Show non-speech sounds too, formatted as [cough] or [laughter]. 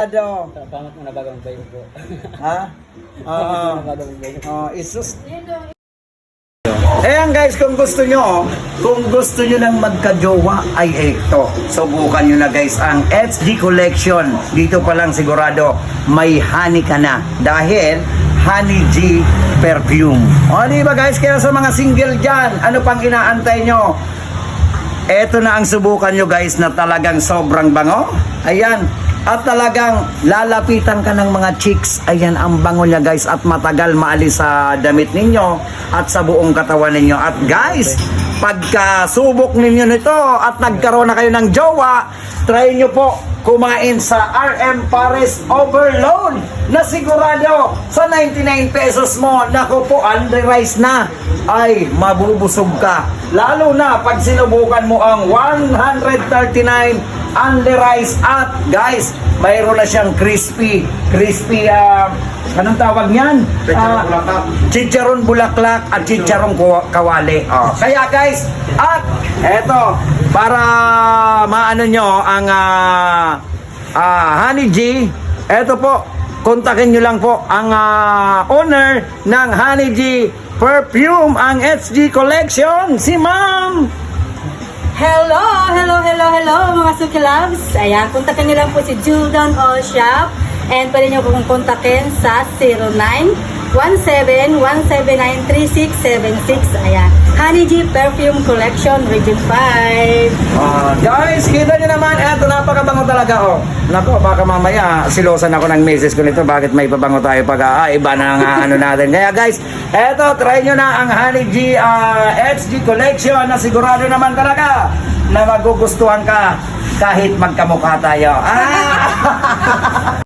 Ado. Pangat mo na bagang bayo ko. Ha? Oo. bagang bayo. Oh, isus. Ayan guys, kung gusto nyo, kung gusto nyo ng magka-jowa, ay ito. Subukan nyo na guys ang HG Collection. Dito pa lang sigurado, may honey ka na. Dahil, Honey G Perfume. O, di ba guys? Kaya sa mga single dyan, ano pang inaantay nyo? Ito na ang subukan nyo guys na talagang sobrang bango. Ayan. At talagang lalapitan ka ng mga chicks. Ayan ang bango niya guys. At matagal maalis sa damit ninyo at sa buong katawan ninyo. At guys, pagka subok ninyo nito at nagkaroon na kayo ng jowa, try nyo po kumain sa RM Paris Overload na sigurado sa 99 pesos mo, nako po, under rice na, ay mabubusog ka. Lalo na pag sinubukan mo ang 139 under rice at guys, mayroon na siyang crispy, crispy, ah, anong tawag niyan? Chicharon bulaklak at chicharon kawa- kawali. Oh. Kaya guys, at eto, para maano nyo ang ah, ah, Honey G, eto po, kontakin nyo lang po ang ah, owner ng Honey G Perfume, ang HG Collection, si Ma'am. Hello, hello, hello, hello mga Suki Loves. Ayan, kontakin niyo lang po si Juldan All Shop. And pwede niyo pong kontakin sa 0917-179-3676. Ayan, Honey G Perfume Collection Region 5. Ah, guys, kita nyo naman, eto napakabango talaga oh. Nako, baka mamaya silosan ako ng message ko nito bakit may pabango tayo pag ah, iba na nga ano natin. Kaya guys, eto try nyo na ang Honey G ah, XG Collection na sigurado naman talaga na magugustuhan ka kahit magkamukha tayo. Ah! [laughs]